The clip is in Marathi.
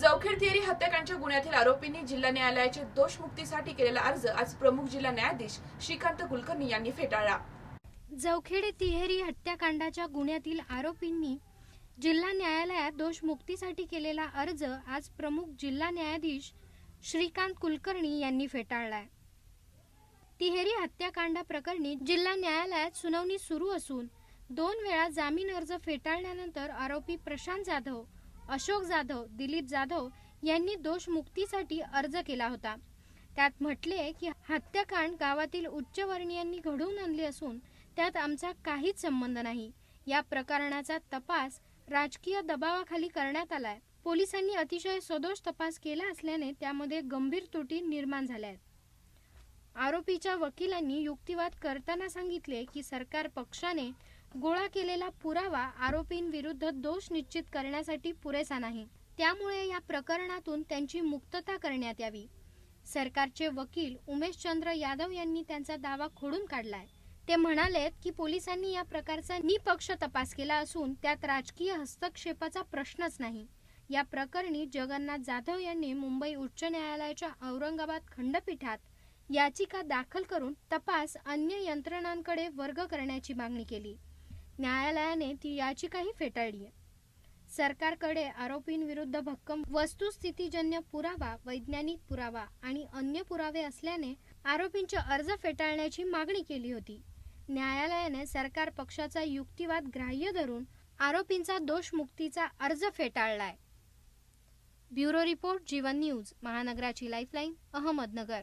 जवखेड तिहेरी हत्याकांडच्या गुन्ह्यातील आरोपींनी जिल्हा न्यायालयाच्या दोषमुक्तीसाठी केलेला अर्ज आज प्रमुख जिल्हा न्यायाधीश श्रीकांत कुलकर्णी यांनी फेटाळला. जवखेडे तिहेरी हत्याकांडाच्या गुन्ह्यातील आरोपींनी जिल्हा न्यायालयात दोषमुक्तीसाठी केलेला अर्ज आज प्रमुख जिल्हा न्यायाधीश श्रीकांत कुलकर्णी यांनी फेटाळलाय. तिहेरी हत्याकांडा प्रकरणी जिल्हा न्यायालयात सुनावणी सुरू असून दोन वेळा जामीन अर्ज फेटाळल्यानंतर आरोपी प्रशांत जाधव अशोक जाधव दिलीप जाधव यांनी दोषमुक्तीसाठी अर्ज केला होता. त्यात म्हटले की हत्याकांड गावातील उच्चवर्णीयांनी घडवून आणली असून त्यात आमचा काहीच संबंध नाही. या प्रकरणाचा तपास राजकीय दबावाखाली करण्यात आलाय. पोलिसांनी अतिशय सदोष तपास केला असल्याने त्यामध्ये गंभीर त्रुटी निर्माण झाल्या आहेत. आरोपीच्या वकिलांनी युक्तिवाद करताना सांगितले की सरकार पक्षाने गोळा केलेला पुरावा आरोपींविरुद्ध दोष निश्चित करण्यासाठी पुरेसा नाही. त्यामुळे या प्रकरणातून त्यांची मुक्तता करण्यात यावी. सरकारचे वकील उमेशचंद्र यादव यांनी त्यांचा दावा खोडून काढलाय. ते म्हणालेत की पोलिसांनी या प्रकारचा निपक्ष तपास केला असून त्यात राजकीय हस्तक्षेपाचा प्रश्नच नाही. या प्रकरणी जगन्नाथ जाधव यांनी मुंबई उच्च न्यायालयाच्या औरंगाबाद खंडपीठात याचिका दाखल करून तपास अन्य यंत्रणांकडे वर्ग करण्याची मागणी केली. न्यायालयाने ती याचिकाही फेटाळली आहे. सरकारकडे आरोपींविरुद्ध भक्कम वस्तुस्थितीजन्य पुरावा वैज्ञानिक पुरावा आणि अन्य पुरावे असल्याने आरोपींचे अर्ज फेटाळण्याची मागणी केली होती. न्यायालयाने सरकार पक्षाचा युक्तिवाद ग्राह्य धरून आरोपींचा दोषमुक्तीचा अर्ज फेटाळलाय. ब्युरो रिपोर्ट जीवन न्यूज महानगराची लाईफलाईन अहमदनगर.